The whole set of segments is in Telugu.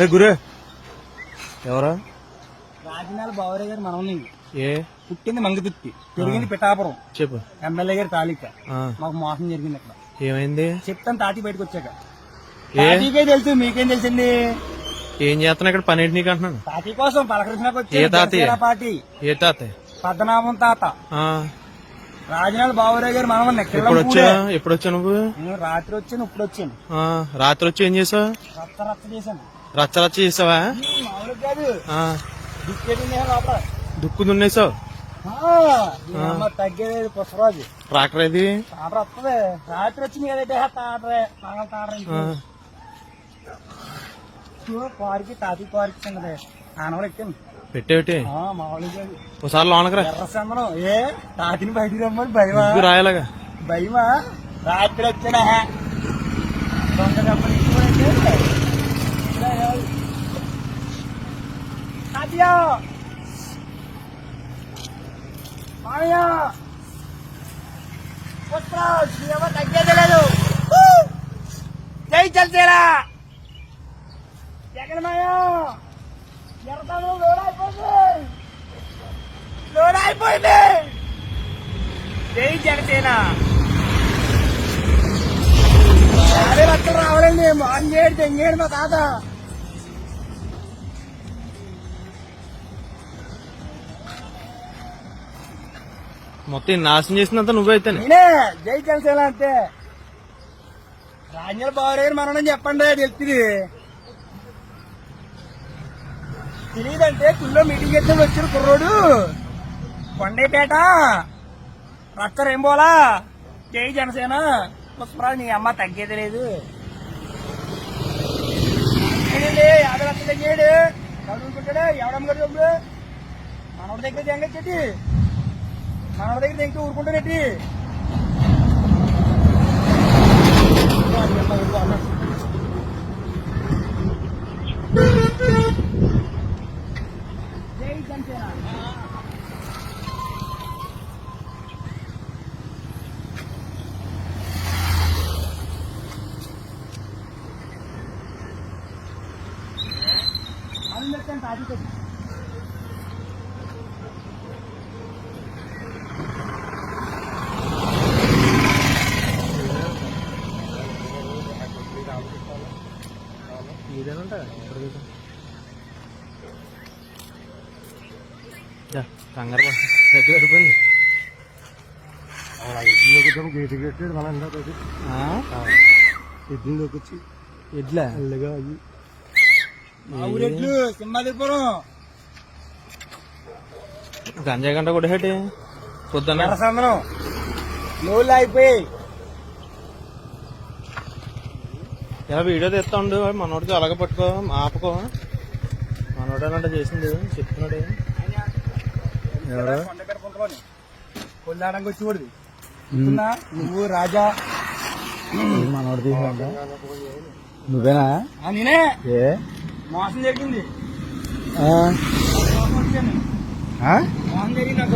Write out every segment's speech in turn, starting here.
ఏ గురే. ఎవరా? రాజనాల బావరే గారు మనవని ఏ? పుట్టింది మంగతుత్తి పెరిగింది పిఠాపురం. చెప్పు. ఎమ్మెల్యే గారి తాలిక. మాకు మోసం జరిగింది అక్కడ. ఏమైంది? చెప్తాను తాతి బయటకు వచ్చాక. ఏ? తాతీకే తెలుసు మీకేం తెలుసండి ఏం చేస్తున్నా ఇక్కడ? పని నీకు అంటున్నాను? తాతీ కోసం తాతయ్య? వచ్చే పార్టీ. ఏ తాత పద్మనాభం తాత. ఆ, రాజనాల బావరే గారు మనవన్న ఎప్పుడు వచ్చా? ఎప్పుడు వచ్చా నువ్వు? రాత్రి వచ్చాను ఇప్పుడు వచ్చాను రాత్రి వచ్చి ఏం చేసావు? రచ్చ చేశాను. రచ్చ రచ్చ చేసావా? దుక్కు దున్నేసావు? తగ్గేది పుష్పరాజు ట్రాక్టర్ ఇది తాటర వస్తుంది. రాత్రి వచ్చింది కదంటే తాటరే పగల తాటర ఆ, కారుకి తాతి కారుకి చిన్నది ఆనవలు ఎక్కాను. పెట్టేవిటి? ఒకసారి లోనకి రా ఎర్ర చందనం ఏ తాతిని బయటికి రమ్మని భయమా? రాయలాగా. భయమా? రాత్రి వచ్చానా దొంగ దెబ్బలు ఎక్కువైతే ఇలా కాదు. తాతయ్య! మామయ్య! పుష్పరాజ్, నీ అవ్వ లేదు. జై చల్తేరా జగన్ మాయ. ఎర్రతనం లోడైపోయింది లోడైపోయింది జై జనసేన. అదే లక్షలు రావాలండి మాంగేడు తెంగేడు మా తాత. మొత్తం నాశనం చేసినంత నువ్వైతే నేనే జై జనసేన అంతే రాజ్యాల బావరేరు మరణం చెప్పండి తెలిసింది తెలియదంటే కుల్లో మీటింగ్ ఎత్తే వచ్చిన కుర్రోడు. కొండేపేట రక్త ఏం పోలా జై జనసేన. పుష్పరాజు నీ అమ్మ తగ్గేది లేదు. ఏంటండి యాభై లక్షలు తగ్గాడు. చదువుకుంటాడు ఎవడమ్మ గారు డబ్బులు మనోడి దగ్గర తెంగచ్చేటి మనోడి దగ్గర ఊరుకుంటానేటి జై జనసేన అందరికీ తాజీ ఇదేనంట కంగారు గేటు మన ఎడ్లా ఊరెడ్లు సింహాదిపురం గంజాయి గంట కూడా హేటి పొద్దున్న? ఎర్రసందనం నోళ్ళు అయిపోయి ఇలా వీడియో తీస్తా ఉండు మనోడికి అలాగే పట్టుకో ఆపుకో. మనోడేనంట చేసింది. చెప్తున్నాడు? కొల్లాడంగా వచ్చి కూడదు నువ్వు రాజా. మనోడు నువ్వేనా? ఆ, నేనే. ఏ? మోసం జరిగింది. మోసం నాకు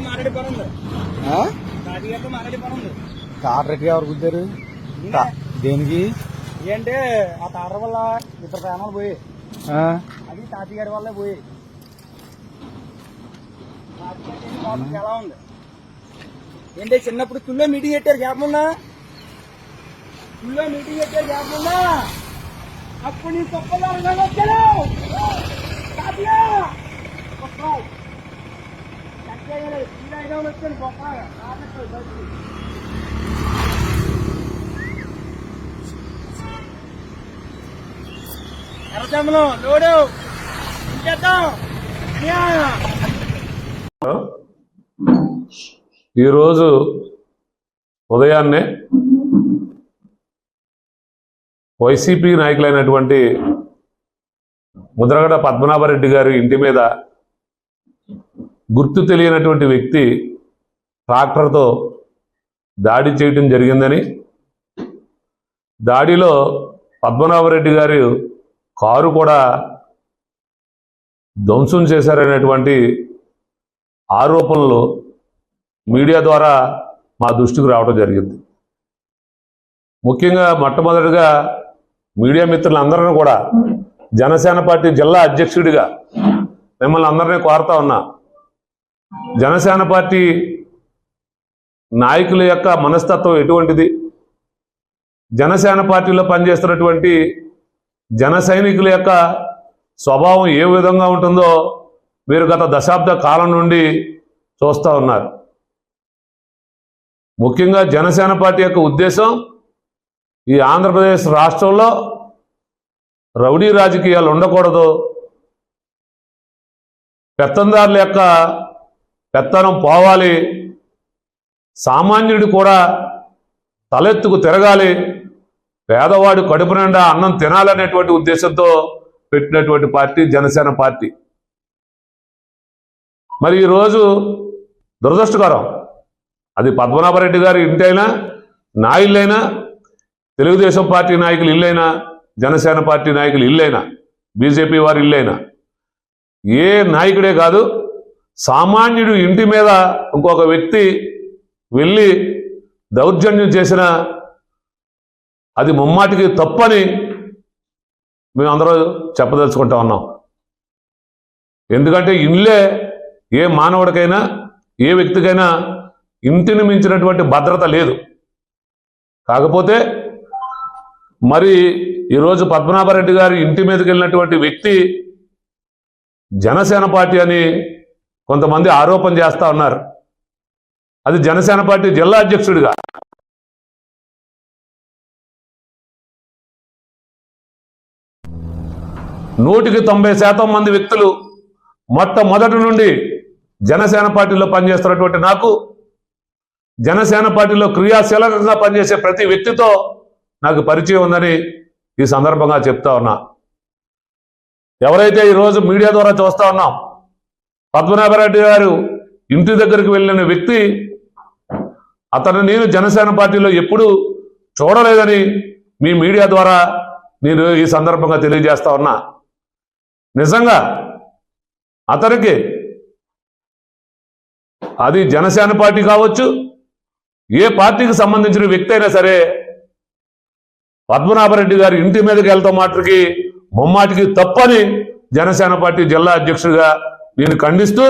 మాట్లాడే పని ఉంది. తాతగారితో మాట్లాడే పని తాటరెట్టి ఎవరు కుద్దారు నేనే. దేనికి? ఏంటంటే ఆ తాటర వల్ల ఇద్దరు ప్రాణాలు పోయి. అది తాతగారి వల్లే పోయి. ఎలా ఉంది? ఏంటి చిన్నప్పుడు స్కూల్లో మీటింగ్ పెట్టారు గ్యాప్ ఉన్నా స్కూల్లో మీటింగ్ పెట్టారు గ్యాప్ ఉన్నా అప్పుడు నీ తప్పలు వచ్చాను తాతయ్య! వచ్చాను గొప్ప. తాతయ్య లోడు. ఈరోజు ఉదయాన్నే వైసీపీ నాయకులైనటువంటి ముద్రగడ పద్మనాభరెడ్డి గారి ఇంటి మీద గుర్తు తెలియనటువంటి వ్యక్తి ట్రాక్టర్తో దాడి చేయటం జరిగిందని. దాడిలో పద్మనాభరెడ్డి గారు కారు కూడా ధ్వంసం చేశారనేటువంటి ఆరోపణలు మీడియా ద్వారా మా దృష్టికి రావడం జరిగింది. ముఖ్యంగా మొట్టమొదటిగా మీడియా మిత్రులందరినీ కూడా జనసేన పార్టీ జిల్లా అధ్యక్షుడిగా మిమ్మల్ని అందరినీ కోరుతా ఉన్నా. జనసేన పార్టీ నాయకుల యొక్క మనస్తత్వం ఎటువంటిది? జనసేన పార్టీలో పనిచేస్తున్నటువంటి జన సైనికుల యొక్క స్వభావం ఏ విధంగా ఉంటుందో మీరు గత దశాబ్ద కాలం నుండి చూస్తూ ఉన్నారు. ముఖ్యంగా జనసేన పార్టీ యొక్క ఉద్దేశం ఈ ఆంధ్రప్రదేశ్ రాష్ట్రంలో రౌడీ రాజకీయాలు ఉండకూడదు. పెత్తందారుల యొక్క పెత్తనం పోవాలి. సామాన్యుడు కూడా తలెత్తుకు తిరగాలి. పేదవాడు కడుపు నిండా అన్నం తినాలనేటువంటి ఉద్దేశంతో పెట్టినటువంటి పార్టీ జనసేన పార్టీ. మరి ఈరోజు దురదృష్టకరం. అది పద్మనాభరెడ్డి గారి ఇంటైనా నా ఇల్లైనా తెలుగుదేశం పార్టీ నాయకులు ఇల్లైనా జనసేన పార్టీ నాయకులు ఇల్లైనా బీజేపీ వారి ఇల్లైనా. ఏ నాయకుడే కాదు సామాన్యుడు ఇంటి మీద ఇంకొక వ్యక్తి వెళ్ళి దౌర్జన్యం చేసిన అది ముమ్మాటికి తప్పని మేమందరూ చెప్పదలుచుకుంటా ఉన్నాం. ఎందుకంటే ఇల్లే ఏ మానవుడికైనా ఏ వ్యక్తికైనా ఇంటిని మించినటువంటి భద్రత లేదు. కాకపోతే మరి ఈరోజు పద్మనాభరెడ్డి గారి ఇంటి మీదకి వెళ్ళినటువంటి వ్యక్తి జనసేన పార్టీ అని కొంతమంది ఆరోపణ చేస్తూ ఉన్నారు. అది జనసేన పార్టీ జిల్లా అధ్యక్షుడిగా. నూటికి తొంభై శాతం మంది వ్యక్తులు మొట్టమొదటి నుండి జనసేన పార్టీలో పనిచేస్తున్నటువంటి నాకు జనసేన పార్టీలో క్రియాశీలకంగా పనిచేసే ప్రతి వ్యక్తితో నాకు పరిచయం ఉందని ఈ సందర్భంగా చెప్తా ఉన్నా. ఎవరైతే ఈరోజు మీడియా ద్వారా చూస్తా ఉన్నాం పద్మనాభరెడ్డి గారు ఇంటి దగ్గరికి వెళ్ళిన వ్యక్తి అతను నేను జనసేన పార్టీలో ఎప్పుడు చూడలేదని మీ మీడియా ద్వారా నేను ఈ సందర్భంగా తెలియజేస్తా ఉన్నా. నిజంగా అతనికి అది జనసేన పార్టీ కావచ్చు ఏ పార్టీకి సంబంధించిన వ్యక్తి అయినా సరే పద్మనాభరెడ్డి గారి ఇంటి మీదకి వెళ్తాం మాటకి ముమ్మాటికి తప్పని జనసేన పార్టీ జిల్లా అధ్యక్షుడిగా నేను ఖండిస్తూ